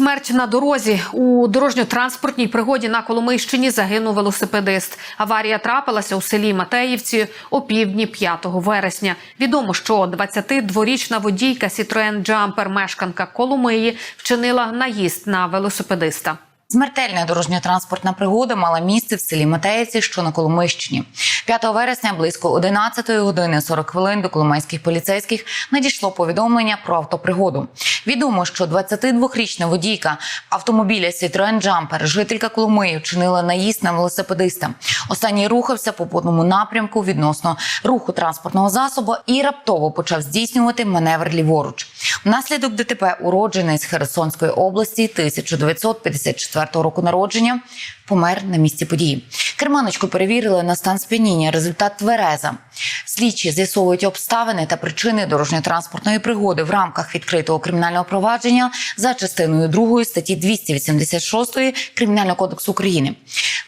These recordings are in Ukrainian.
Смерть на дорозі у дорожньо-транспортній пригоді на Коломийщині загинув велосипедист. Аварія трапилася у селі Матеївці о півдні 5 вересня. Відомо, що 22-річна водійка Citroen Jumper, мешканка Коломиї, вчинила наїзд на велосипедиста. Смертельна дорожньо-транспортна пригода мала місце в селі Матеївці, що на Коломийщині. 5 вересня близько 11 години 40 хвилин до коломийських поліцейських надійшло повідомлення про автопригоду. Відомо, що 22-річна водійка автомобіля Citroen Jumper, жителька Коломиї, вчинила наїзд на велосипедиста. Останній рухався по водному напрямку відносно руху транспортного засобу і раптово почав здійснювати маневр ліворуч. Внаслідок ДТП уроджений з Херсонської області 1954 року народження помер на місці події. Керманочку перевірили на стан сп'яніння. Результат твереза. Слідчі з'ясовують обставини та причини дорожньо-транспортної пригоди в рамках відкритого кримінального провадження за частиною 2 статті 286 Кримінального кодексу України.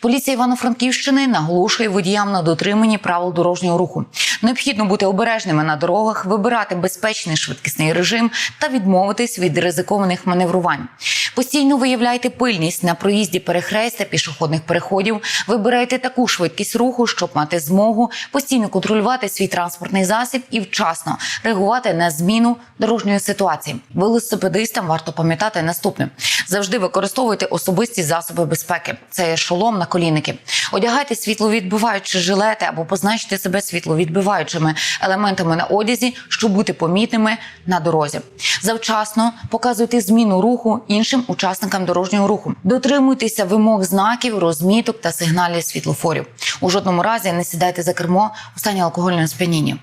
Поліція Івано-Франківщини наголошує водіям на дотриманні правил дорожнього руху. Необхідно бути обережними на дорогах, вибирати безпечний швидкісний режим та відмовитись від ризикованих маневрувань. Постійно виявляйте пильність на проїзді перехрест та пішохідних переходів. Вибирайте таку швидкість руху, щоб мати змогу постійно контролювати свій транспортний засіб і вчасно реагувати на зміну дорожньої ситуації. Велосипедистам варто пам'ятати наступне: завжди використовуйте особисті засоби безпеки. Це шолом на колінники. Одягайте світловідбиваючі жилети або позначте себе світловідбиваючими елементами на одязі, щоб бути помітними на дорозі. Завчасно показуйте зміну руху іншим учасникам дорожнього руху. Дотримуйтеся вимог знаків, розміток та сигналів світлофорів. У жодному разі не сідайте за кермо у стані алкогольного сп'яніння.